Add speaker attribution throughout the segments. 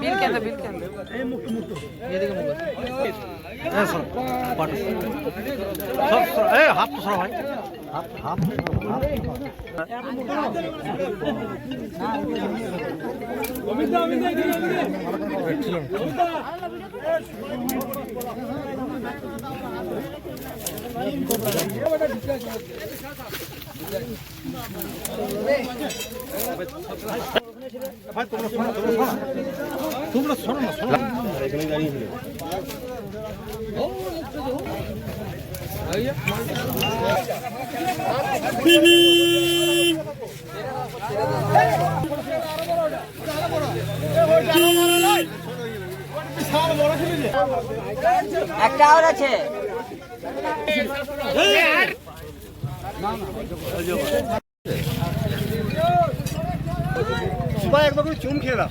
Speaker 1: বিল কেন বিল কেন এদিকে মুখ
Speaker 2: হ্যাঁ সর পাটো সব সর এই হাত তো সর ভাই হাত হাত হাত ভাই তোমরা শোনো তোমরা শোনো না শোনো এখানে দাঁড়িয়ে
Speaker 1: একটা আর আছে।
Speaker 2: একবার চুন খেয়ে দাও।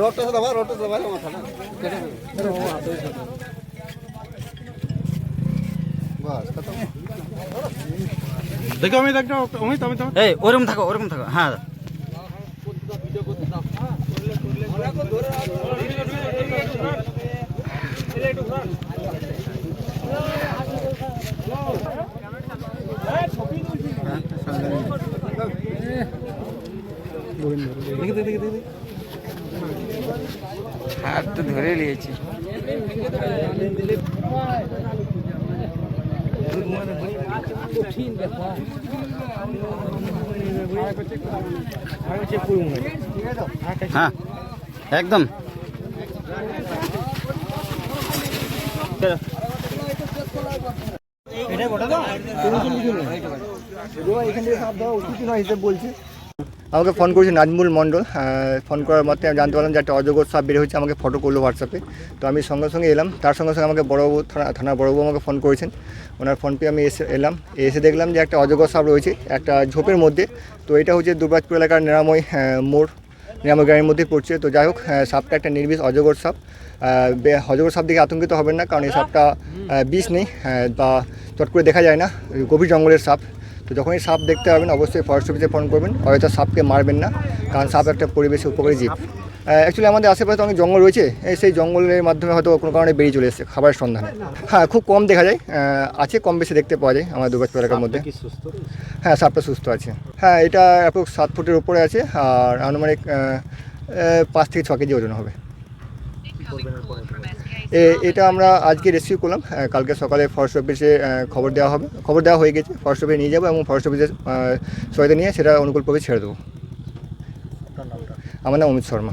Speaker 3: রডটা দাবা তো ভালো মাথা না। দেবে
Speaker 2: দেখো আমি দেখো অমিত অমিত।
Speaker 1: এই ওরকম থাকো ওরকম থাকো। হ্যাঁ হাত তো ধরে নিয়েছি। হ্যাঁ একদম।
Speaker 3: এখান থেকে সাপ দেওয়া উচিত নয় হিসেবে বলছি। আমাকে ফোন করেছে নাজমুল মণ্ডল। ফোন করার মাত্রে আমি জানতে পারলাম যে একটা অজগর সাপ বের হয়েছে, আমাকে ফটো করল হোয়াটসঅ্যাপে তো আমি সঙ্গে সঙ্গে এলাম। তার সঙ্গে সঙ্গে আমাকে বড়বাবু, থানা থানার বড়বাবু আমাকে ফোন করেছেন। ওনার ফোন পেয়ে আমি এসে, এলাম। এসে দেখলাম যে একটা অজগর সাপ রয়েছে, একটা ঝোপের মধ্যে। তো এটা হচ্ছে দুবরাজপুর এলাকার নিরাময় মোড়। নিরাময় গ্রামের মধ্যে পড়ছে। তো যাই হোক সাপটা একটা নির্বিষ অজগর সাপ অজগর সাপ দেখে আতঙ্কিত হবেন না, কারণ এই সাপটা বিষ নেই বা চট করে দেখা যায় না। গভীর জঙ্গলের সাপ তো যখনই সাপ দেখতে পাবেন অবশ্যই ফরেস্ট অফিসে ফোন করবেন। অযথা সাপকে মারবেন না কারণ সাপ একটা পরিবেশে উপকারী জীব। অ্যাকচুয়ালি আমাদের আশেপাশে অনেক জঙ্গল রয়েছে এই সেই জঙ্গলের মাধ্যমে হয়তো কোনো কারণে বেরিয়ে চলে এসেছে খাবারের সন্ধানে। হ্যাঁ খুব কম দেখা যায় আছে কম বেশি দেখতে পাওয়া যায় আমাদের দুর্গাপুর এলাকার মধ্যে। হ্যাঁ সাপটা সুস্থ আছে। হ্যাঁ এটা অ্যাপ্রক্স সাত ফুটের উপরে আছে আর আনুমানিক পাঁচ থেকে ছ কেজি ওজন হবে। এটা আমরা আজকে রেসিভ করলাম। কালকে সকালে ফরেস্ট অফিসে খবর দেওয়া হবে। খবর দেওয়া হয়ে গেছে ফরেস্ট অফিসে নিয়ে যাব এবং ফরেস্ট অফিসের সহায়তা নিয়ে সেটা অনুকূলভাবে ছেড়ে দেবো। আমার নাম অমিত শর্মা।